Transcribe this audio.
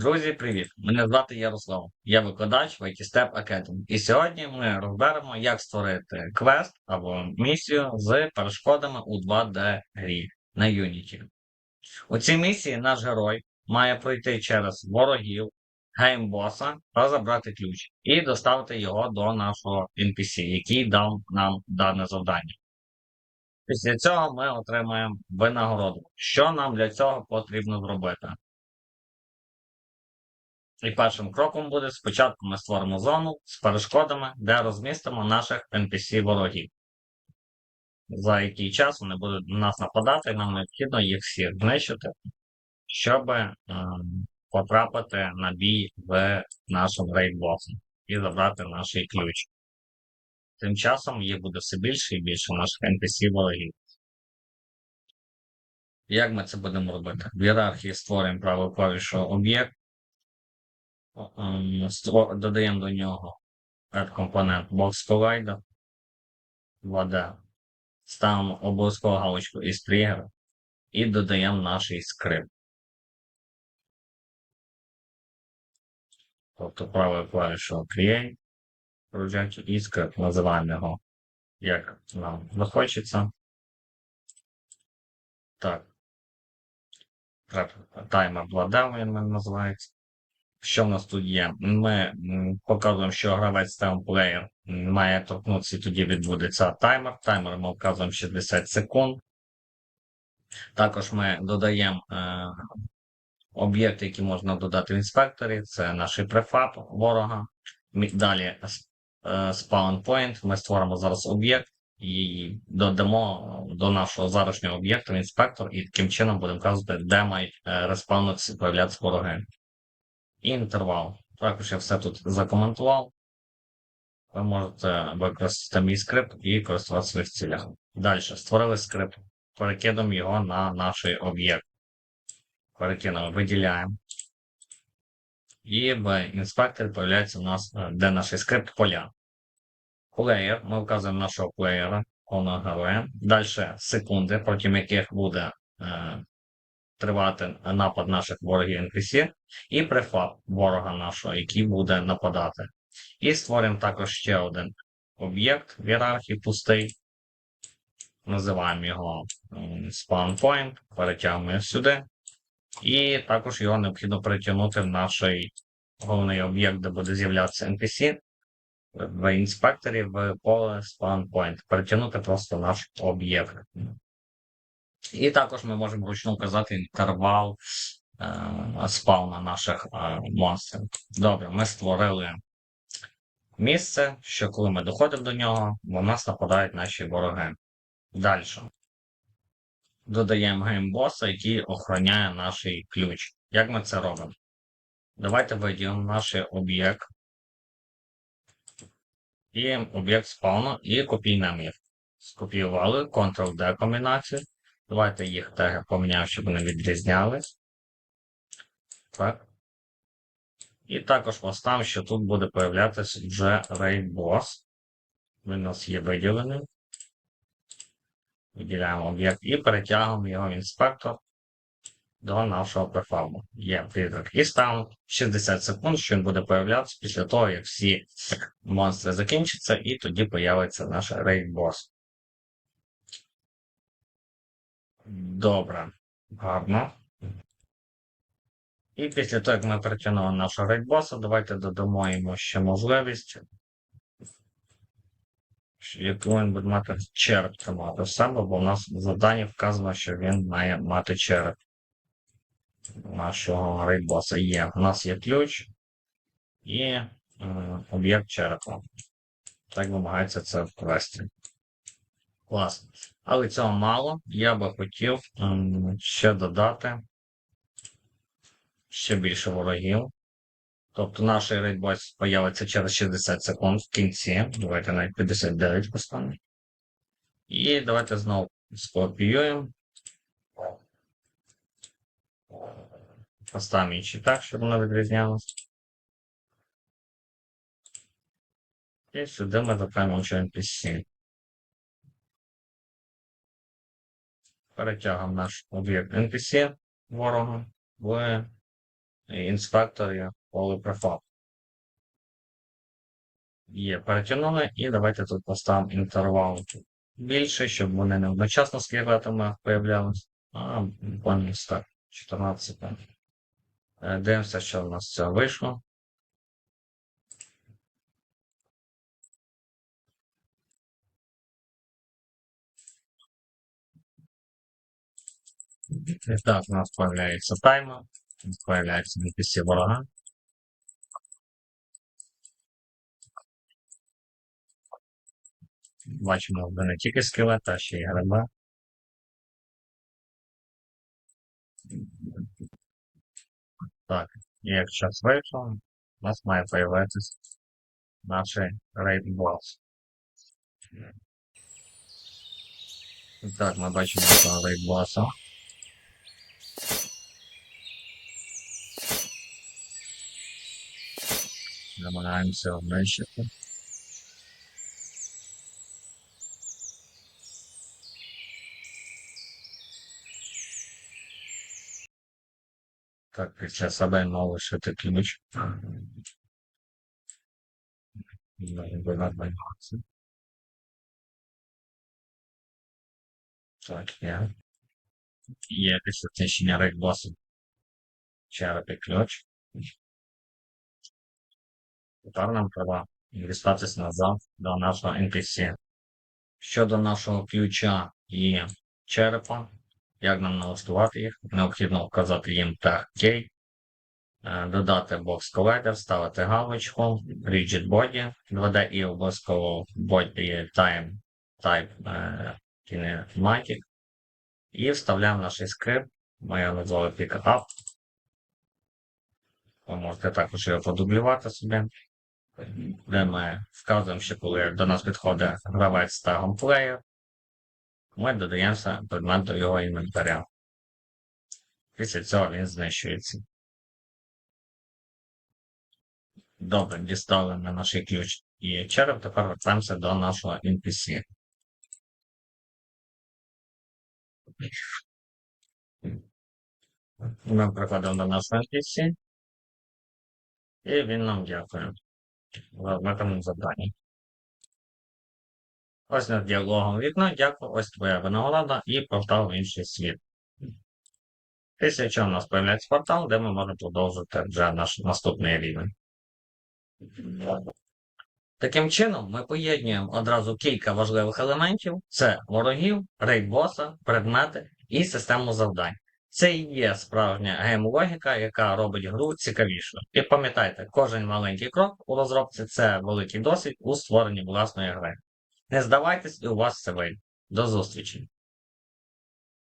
Друзі, привіт! Мене звати Ярослав. Я викладач в IT Step Academy. І сьогодні ми розберемо, як створити квест або місію з перешкодами у 2D грі на Unity. У цій місії наш герой має пройти через ворогів, геймбоса та забрати ключ і доставити його до нашого NPC, який дав нам дане завдання. Після цього ми отримаємо винагороду. Що нам для цього потрібно зробити? І першим кроком буде спочатку ми створимо зону з перешкодами, де розмістимо наших NPC-ворогів. За який час вони будуть на нас нападати, і нам необхідно їх всіх знищити, щоб е, потрапити на бій в нашому рейдбосі і забрати наш ключ. Тим часом їх буде все більше і більше наших NPC-ворогів. Як ми це будемо робити? В ієрархії створюємо правою клавішою об'єкт. Ем, додаємо до нього компонент Box Collider 2D. Ставимо обов'язково галочку із тригер і додаємо наш скрипт. Тобто правою клавішою Create Project і. Називаємо його як нам захочеться. Так. Таймер 2D він називається. Що в нас тут є? Ми показуємо, що гравець плеєр має торкнутися, і тоді відбудеться таймер. Таймер ми вказуємо 60 секунд. Також ми додаємо е, об'єкти, які можна додати в інспекторі. Це наш префаб ворога. Далі е, spawn point. Ми створимо зараз об'єкт і додамо до нашого зарашнього об'єкту інспектор, і таким чином будемо вказувати, де мають е, респаунитися, появлятися вороги інтервал. Також я все тут закоментував. Ви можете використати мій скрипт і користуватися в своїх цілях. Далі створили скрипт, перекидемо його на наш об'єкт. Перекинемо, виділяємо. І в інспекторі з'являється у нас, е, де наш скрипт поля. Плеєр, ми вказуємо нашого плеєра, повного героя. Далі секунди, протягом яких буде е, тривати напад наших ворогів NPC, і префаб ворога нашого, який буде нападати. І створимо також ще один об'єкт в ієрархії пустий. Називаємо його spawn point, перетягуємо сюди. І також його необхідно перетягнути в наш головний об'єкт, де буде з'являтися NPC. В інспекторі в поле spawn point. Перетягнути просто наш об'єкт. І також ми можемо вручну вказати інтервал е, спавна наших е, монстрів. Добре, ми створили місце, що коли ми доходимо до нього, в нас нападають наші вороги. Далі. Додаємо геймбоса, який охороняє наш ключ. Як ми це робимо? Давайте виділимо наш об'єкт і об'єкт спавну і копійнемо їх. Скопіювали, Ctrl-D комбінацію. Давайте їх теги поміняємо, щоб вони відрізнялись. Так. І також поставимо, що тут буде появлятися вже RAID Boss. Він у нас є виділений. Виділяємо об'єкт і перетягуємо його в інспектор до нашого префабу. Є призрак. І ставимо 60 секунд, що він буде появлятися після того, як всі монстри закінчаться, і тоді появиться наш RAID Добре, гарно. І після того, як ми перетягнули нашого рейдбоса, давайте додамо йому ще можливість, яку він буде мати череп тримати в себе, бо в нас в заданні вказано, що він має мати череп нашого рейдбоса. Є. У нас є ключ і е, об'єкт черепа. Так вимагається це в квесті. Класно. Але цього мало. Я би хотів ще додати ще більше ворогів. Тобто наш рейдбос появиться через 60 секунд в кінці. Давайте навіть 59 поставимо. І давайте знову скопіюємо. Поставимо інші так, щоб воно відрізнялося. І сюди ми запаємо ще NPC. Перетягуємо наш об'єкт NPC ворога в інспекторі поліпрефаб. Є, перетягнули, і давайте тут поставимо інтервал більше, щоб вони не одночасно з скелетами появлялись, а буквально так, 14 секунд. Е, Дивимося, що в нас це вийшло. Так, у нас появляється таймер, появляється NPC ворога. Бачимо, вже не тільки скелет, а ще й гриба. Так, і як час вийшов, у нас має появитися наш рейд босс. Так, ми бачимо рейд босса. Намагаємося знищити. Так, після себе мав лишити ключ. Винадбайматися. Так, є. Є після знищення рейдбосу. Черепи ключ. Тепер нам треба дістатися назад до нашого NPC. Щодо нашого ключа і черепа, як нам налаштувати їх, необхідно вказати їм тег key, е, додати box collider, ставити галочку, rigid body, 2D і обов'язково body time type kinematic. І вставляємо наш скрипт, ми його назвали pickup. Ви можете також його подублювати собі, де ми вказуємо, що коли до нас підходить гравець з тагом player, ми додаємося предмет до його інвентаря. Після цього він знищується. Добре, дістали на наш ключ і череп, тепер вертаємося до нашого NPC. Ми приходимо до нашого NPC, і він нам дякує за виконане завдання. Ось над діалогом вікно, дякую, ось твоя винагорода і портал в інший світ. Після чого у нас з'являється портал, де ми можемо продовжити вже наш наступний рівень. Таким чином, ми поєднуємо одразу кілька важливих елементів: це ворогів, рейд-боса, предмети і систему завдань. Це і є справжня гейм-логіка, яка робить гру цікавішою. І пам'ятайте, кожен маленький крок у розробці це великий досвід у створенні власної гри. Не здавайтесь, і у вас все вийде. До зустрічі!